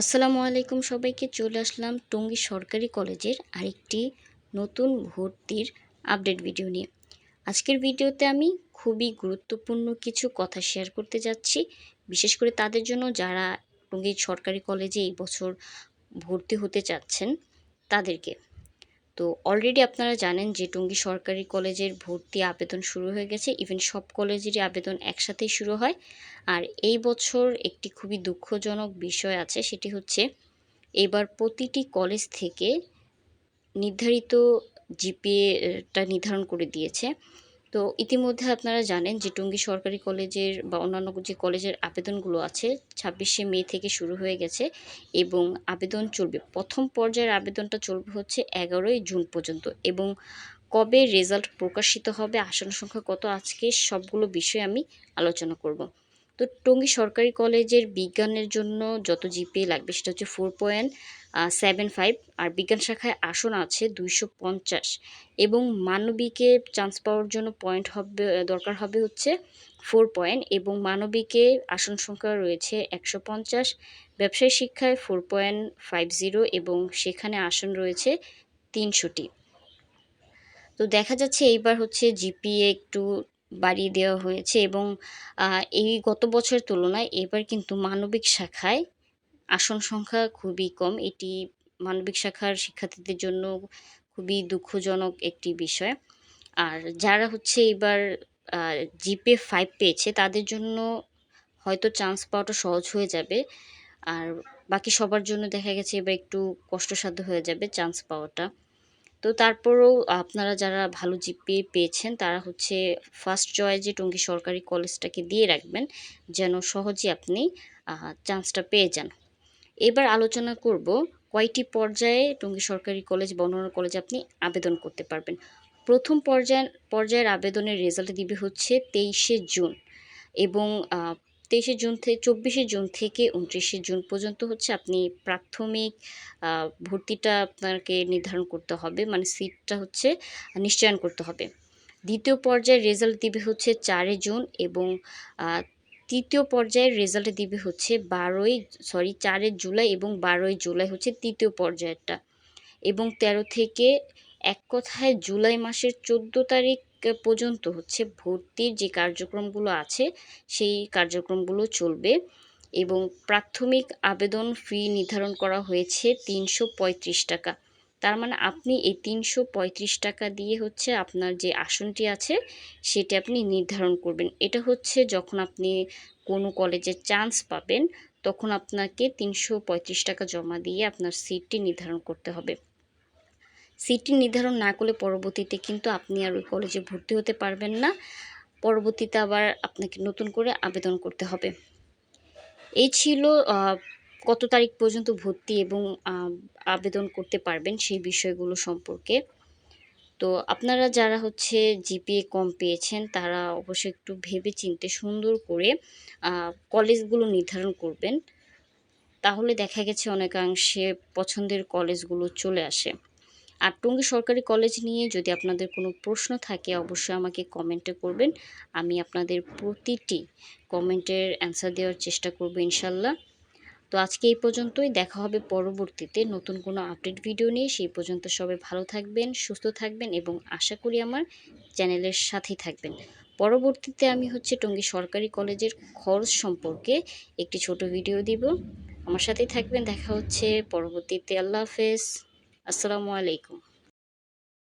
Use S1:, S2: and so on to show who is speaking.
S1: আসসালামু আলাইকুম সবাইকে, চলে আসলাম টঙ্গী সরকারি কলেজের আরেকটি নতুন ভর্তির আপডেট ভিডিও নিয়ে। আজকের ভিডিওতে আমি খুবই গুরুত্বপূর্ণ কিছু কথা শেয়ার করতে যাচ্ছি। বিশেষ করে তাদের জন্য যারা টঙ্গী সরকারি কলেজে এই বছর ভর্তি হতে চাচ্ছেন, তাদেরকে। তো অলরেডি আপনারা জানেন যে টঙ্গী সরকারি কলেজের ভর্তি আবেদন শুরু হয়ে গেছে। ইভেন সব কলেজেরই আবেদন একসাথেই শুরু হয়। আর এই বছর একটি খুবই দুঃখজনক বিষয় আছে, সেটি হচ্ছে এবার প্রতিটি কলেজ থেকে নির্ধারিত জিপিএটা নির্ধারণ করে দিয়েছে। তো ইতিমধ্যে আপনারা জানেন যে টঙ্গী সরকারি কলেজের বা অন্যান্য যে কলেজের আবেদনগুলো আছে, ছাব্বিশে মে থেকে শুরু হয়ে গেছে এবং আবেদন চলবে। প্রথম পর্যায়ের আবেদনটা চলবে হচ্ছে এগারোই জুন পর্যন্ত এবং কবে রেজাল্ট প্রকাশিত হবে, আসন সংখ্যা কত, আজকে সবগুলো বিষয়ে আমি আলোচনা করব। তো টঙ্গী সরকারি কলেজের বিজ্ঞানের জন্য যত জিপিএ লাগবে সেটা হচ্ছে ফোর পয়েন্ট সেভেন ফাইভ আর বিজ্ঞান শাখায় আসন আছে দুইশো পঞ্চাশ। এবং মানবিকে চান্স পাওয়ার জন্য পয়েন্ট হবে, দরকার হবে হচ্ছে ফোর পয়েন্ট এবং মানবিকে আসন সংখ্যা রয়েছে একশো পঞ্চাশ। ব্যবসায় শিক্ষায় ফোর পয়েন্ট ফাইভ জিরো এবং সেখানে আসন রয়েছে তিনশোটি। তো দেখা যাচ্ছে এইবার হচ্ছে জিপিএ একটু বাড়িয়ে দেওয়া হয়েছে এবং এই গত বছরের তুলনায় এবার কিন্তু মানবিক শাখায় আসন সংখ্যা খুবই কম। এটি মানবিক শাখার শিক্ষার্থীদের জন্য খুবই দুঃখজনক একটি বিষয়। আর যারা হচ্ছে এবার জিপে ফাইভ পেয়েছে, তাদের জন্য হয়তো চান্স পাওয়াটা সহজ হয়ে যাবে। আর বাকি সবার জন্য দেখা গেছে এবার একটু কষ্টসাধ্য হয়ে যাবে চান্স পাওয়াটা। তো তারপরেও আপনারা যারা ভালো জিপিএ পেয়েছেন, তারা হচ্ছে ফার্স্ট চয়েজে টঙ্গী সরকারি কলেজটাকে দিয়ে রাখবেন, যেন সহজে আপনি চান্সটা পেয়ে যান। এবার আলোচনা করব কয়টি পর্যায়ে টঙ্গী সরকারি কলেজ বা অন্যান্য কলেজে আপনি আবেদন করতে পারবেন। প্রথম পর্যায়, পর্যায়ের আবেদনের রেজাল্ট দিবে হচ্ছে তেইশে জুন এবং তেইশে জুন থেকে চব্বিশে জুন থেকে উনত্রিশে জুন পর্যন্ত হচ্ছে আপনি প্রাথমিক ভর্তিটা আপনাকে নির্ধারণ করতে হবে মানে সিটটা হচ্ছে নিশ্চয়ন করতে হবে। দ্বিতীয় পর্যায়ের রেজাল্ট দিবে হচ্ছে চারে জুন এবং তৃতীয় পর্যায়ের রেজাল্ট দিবে হচ্ছে বারোই সরি চারের জুলাই এবং বারোই জুলাই হচ্ছে তৃতীয় পর্যায়েরটা। এবং ১৩ থেকে এক কথায় জুলাই মাসের চোদ্দ তারিখ পর্যন্ত হচ্ছে ভর্তির যে কার্যক্রমগুলো আছে, সেই কার্যক্রমগুলো চলবে। এবং প্রাথমিক আবেদন ফি নির্ধারণ করা হয়েছে তিনশো পঁয়ত্রিশ টাকা। তার মানে আপনি এই তিনশো পঁয়ত্রিশ টাকা দিয়ে হচ্ছে আপনার যে আসনটি আছে, সেটি আপনি নির্ধারণ করবেন। এটা হচ্ছে যখন আপনি কোনো কলেজে চান্স পাবেন, তখন আপনাকে তিনশো পঁয়ত্রিশ টাকা জমা দিয়ে আপনার সিটটি নির্ধারণ করতে হবে। সিটটি নির্ধারণ না করলে পরবর্তীতে কিন্তু আপনি আর ওই কলেজে ভর্তি হতে পারবেন না। পরবর্তীতে আবার আপনাকে নতুন করে আবেদন করতে হবে। এই ছিল কত তারিখ পর্যন্ত ভর্তি এবং আবেদন করতে পারবেন সেই বিষয়গুলো সম্পর্কে। তো আপনারা যারা হচ্ছে জিপিএ কম পেয়েছেন, তারা অবশ্যই একটু ভেবে চিনতে সুন্দর করে কলেজগুলো নির্ধারণ করবেন। তাহলে দেখা গেছে অনেকাংশে পছন্দের কলেজগুলো চলে আসে। আর টঙ্গী সরকারি কলেজ নিয়ে যদি আপনাদের কোনো প্রশ্ন থাকে, অবশ্যই আমাকে কমেন্টে করবেন। আমি আপনাদের প্রতিটি কমেন্টের অ্যান্সার দেওয়ার চেষ্টা করব ইনশাল্লাহ। আজকে এই পর্যন্তই। দেখা হবে পরবর্তীতে নতুন কোনো আপডেট ভিডিও নিয়ে। সেই পর্যন্ত সবাই ভালো থাকবেন, সুস্থ থাকবেন এবং আশা করি আমার চ্যানেলের সাথেই থাকবেন। পরবর্তীতে আমি হচ্ছে টঙ্গী সরকারি কলেজের খরচ সম্পর্কে একটি ছোট ভিডিও দিব। আমার সাথেই থাকবেন। দেখা হচ্ছে পরবর্তীতে। আল্লাহ হাফেজ। আসসালামু আলাইকুম।